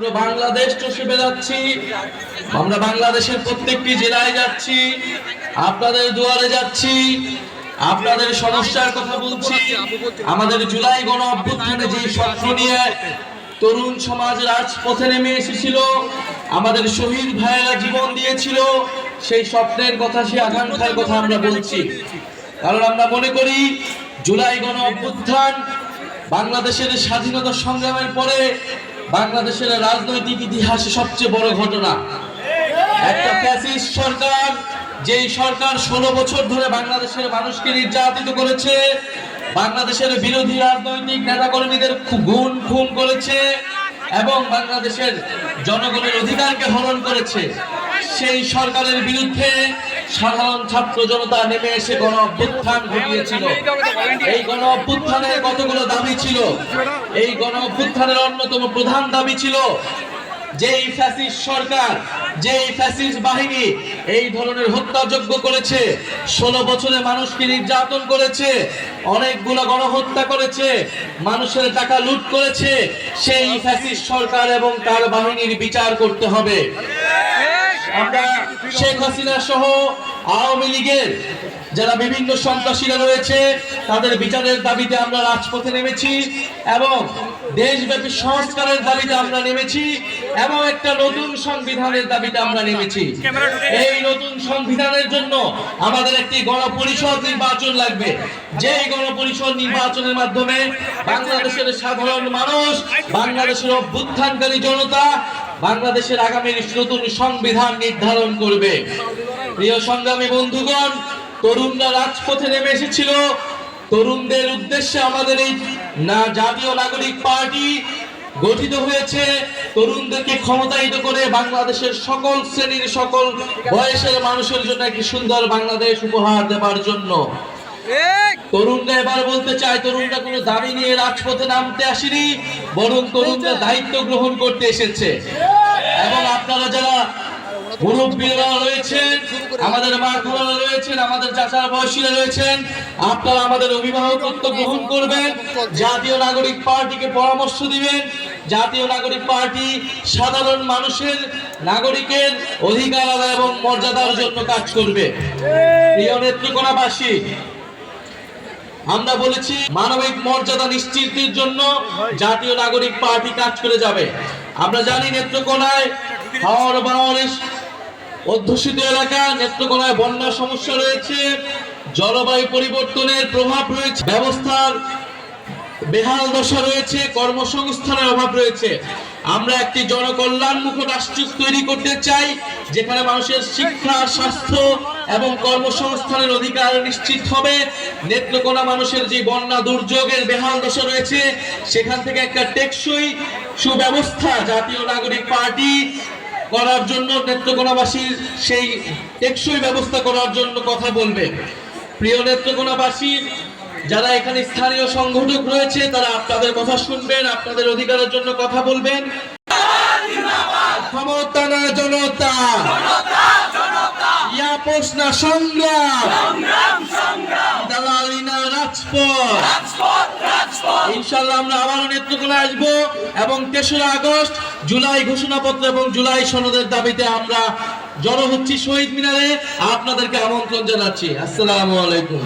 পুরো বাংলাদেশ চষে বেড়াচ্ছি। আমরা বাংলাদেশের প্রত্যেকটি জেলায় যাচ্ছি, আপনাদের দুয়ারে যাচ্ছি, আপনাদের সমস্যার কথা বলছি। আমাদের জুলাই গণ অভ্যুত্থানে যে স্বপ্ন নিয়ে তরুণ সমাজ রাজপথে নেমে এসেছিল, আমাদের শহীদ ভাইয়েরা জীবন দিয়েছিল, সেই স্বপ্নের কথা, সেই আকাঙ্ক্ষার কথা আমরা বলছি। কারণ আমরা মনে করি, জুলাই গণ অভ্যুত্থান বাংলাদেশের স্বাধীনতা সংগ্রামের পরে বাংলাদেশের রাজনৈতিক ইতিহাসে সবচেয়ে বড় ঘটনা। একটা ফ্যাসিস্ট সরকার, যেই সরকার ষোলো বছর ধরে বাংলাদেশের মানুষকে নির্যাতিত করেছে, বাংলাদেশের বিরোধী রাজনৈতিক নেতাকর্মীদের গুণ খুন করেছে এবং বাংলাদেশের জনগণের অধিকারকে হরণ করেছে। সেই সরকারের বিরুদ্ধে সাধারণ ছাত্র জনতা নেমে এসে গণ অভ্যুত্থান ঘটিয়েছিল। এই গণ অভ্যুত্থানের কতগুলো দাবি ছিল? এই গণ অভ্যুত্থানের অন্যতম প্রধান দাবি ছিল যেই ফ্যাসিস্ট সরকার বাহিনী এই ধরনের করেছে, ষোলো বছরে মানুষকে নির্যাতন করেছে, অনেকগুলো গণহত্যা করেছে, মানুষের টাকা লুট করেছে, সেই ফ্যাসিস্ট সরকার এবং তার বাহিনীর বিচার করতে হবে। আমরা শেখ হাসিনা সহ আওয়ামী লীগের যারা বিভিন্ন সন্ত্রাসীরা রয়েছে তাদের বিচারের দাবিতে আমরা রাজপথে নেমেছি এবং দেশব্যাপী সংস্কারের দাবিতে আমরা নেমেছি এবং একটা নতুন সংবিধানের দাবিতে আমরা নেমেছি। এই নতুন সংবিধানের জন্য আমাদের একটি গণপরিষদ নির্বাচন লাগবে। যেই গণপরিষদ নির্বাচনের মাধ্যমে বাংলাদেশের সাধারণ মানুষ বাংলাদেশের অভ্যুত্থানকারী জনতা বাংলাদেশের আগামী নতুন সংবিধান নির্ধারণ করবে। প্রিয় সংগ্রামী বন্ধুগণ তরুণরা রাজপথে নেমে এসেছিল। তরুণদের উদ্দেশ্যে আমাদের এই না জাতীয় নাগরিক পার্টি গঠিত হয়েছে। তরুণদেরকে ক্ষমতায়িত করে বাংলাদেশের সকল শ্রেণির সকল বয়সের মানুষের জন্য একটি সুন্দর বাংলাদেশ উপহার দেবার জন্য। তরুণরা এবার বলতে চায় তরুণরা কোনো দাবি নিয়ে রাজপথে নামতে আসেনি বরং তরুণরা দায়িত্ব গ্রহণ করতে এসেছে। এবং আপনারা যারা মুরব্বীরা রয়েছেন, আমাদের মা রয়েছেন, আমাদের চাচার বয়সীরা রয়েছেন, আপনারা আমাদের অভিভাবকত্ব গ্রহণ করবেন, জাতীয় নাগরিক পার্টিকে পরামর্শ দিবেন, জাতীয় নাগরিক পার্টি সাধারণ মানুষের, নাগরিকের অধিকার এবং মর্যাদার জন্য কাজ করবে। প্রিয় নেত্রকোনাবাসী আমরা বলেছি মানবিক মর্যাদা নিশ্চিতের জন্য জাতীয় নাগরিক পার্টি কাজ করে যাবে। আমরা জানি নেত্রকোনায় হাওড় বাওয়ারের অধ্যুষিত এলাকা, নেত্রকোনায় বন্যা সমস্যা রয়েছে, জলবায়ু পরিবর্তনের প্রভাব রয়েছে, ব্যবস্থার বেহাল দশা রয়েছে, কর্মসংস্থানের অভাব রয়েছে। আমরা একটি জনকল্যাণমুখ রাষ্ট্র তৈরি করতে চাই, যেখানে মানুষের শিক্ষা, স্বাস্থ্য এবং কর্মসংস্থানের অধিকার নিশ্চিত হবে। নেত্রকোনা মানুষের যে বন্যা দুর্যোগের বেহাল দশা রয়েছে, সেখান থেকে একটা টেকসই সুব্যবস্থা জাতীয় নাগরিক পার্টি করার জন্য নেত্রকোনাবাসীর সেই টেকসই ব্যবস্থা করার জন্য কথা বলবে। প্রিয় নেত্রকোনাবাসীর, যারা এখানে স্থানীয় সংগঠক রয়েছে, তারা আপনাদের কথা শুনবেন, আপনাদের অধিকারের জন্য কথা বলবেন। ক্ষমতা না জনতা। ইয়া প্রশ্ন সংগ্রাম। দালালি না রাজপথ। ইনশাল্লাহ আমরা আবারও নেত্রকোনা আসব এবং তেসরা আগস্ট জুলাই ঘোষণাপত্র এবং জুলাই সনদের দাবিতে আমরা জড়ো হচ্ছি শহীদ মিনারে। আপনাদেরকে আমন্ত্রণ জানাচ্ছি। আসসালামু আলাইকুম।